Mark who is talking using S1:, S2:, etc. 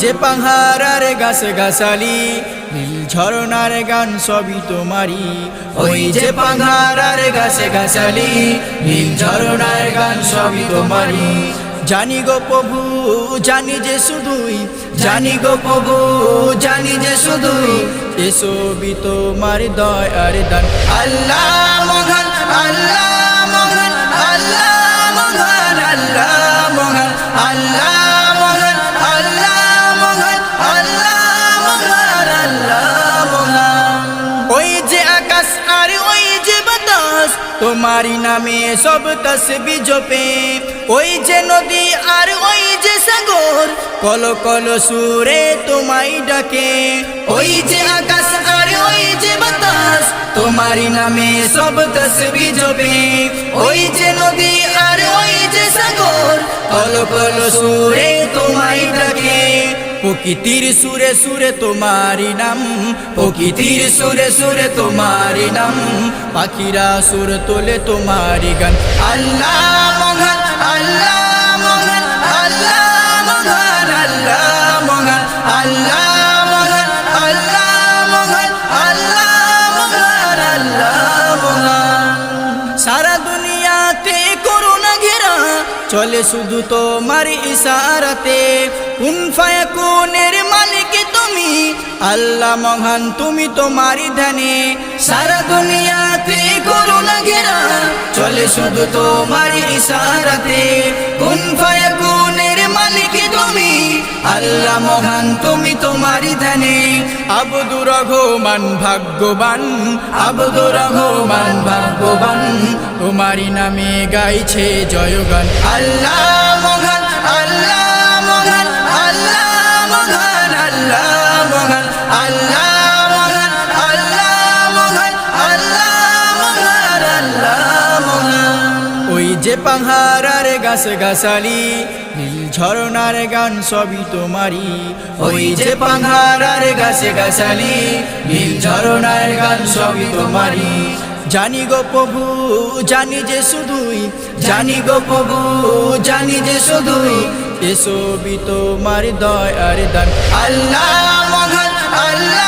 S1: যে পাহাড়ার গাছ গাছালি নীল ঝরনার গান সবই তোমারি ওই যে পাহাড়ার গাছে গাছালি নীল ঝরনার গান সবই তোমারি জানি গো প্রভু, জানি যে শুধুই, জানি গো প্রভু, জানি যে শুধুই। এসবই তোমার দয়ার দান। আল্লাহ মহান, আল্লাহ আর ওই যে বাতাস, তোমারই নামে সব তসবি জপে। ওই যে নদী আর ওই যে সাগর, কল কল সুরে তোমায় ডাকে। ওই যে আকাশ আর ওই যে বাতাস, তোমারই নামে সব তসবি জপে। ওই যে নদী আর ওই যে সাগর, কল কল সুরে তোমায় ডাকে। প্রকৃতির সুরে সুরে তোমারি নাম, প্রকৃতির সুরে সুরে তোমারি নাম। পাখিরা সুর তোলে তোমারি গান। আল্লাহ মহান আল্লাহ মহান আল্লাহ মহান আল্লাহ মহান, আল্লাহ সারা চলে শুধু তোমার ইশারাতে। কুন ফায়াকুনের মালিক তুমি? আল্লাহ মহান, তুমি তোমারই ধানে। সারা দুনিয়াতে করোনা ঘেরা চলে শুধু তোমার ইশারাতে। কুন ফায়াকুনের আল্লাহ মহান, তুমি তোমারই ধানে। আবদুর রহমান ভাগ্যবান, আবদুর রহমান ভাগ্যবান, তোমারই নামে গাইছে জয়গান। আল্লাহ মহান আল্লাহ মহান আল্লাহ মহান আল্লাহ মহান, আল্লাহ যে পাহাড়ার গাছ গাছালি নীল ঝরনার গান সবই তোমারি ওই যে পাহাড়ার গাছে গাছালি নীল ঝরনার গান সবই তোমারি জানি গো প্রভু, জানি যে শুধুই, জানি গো প্রভু, জানি যে শুধুই, এসবই তোমার দান। মহান আল্লাহ আল্লাহ আল্লাহ মহান, আল্লাহ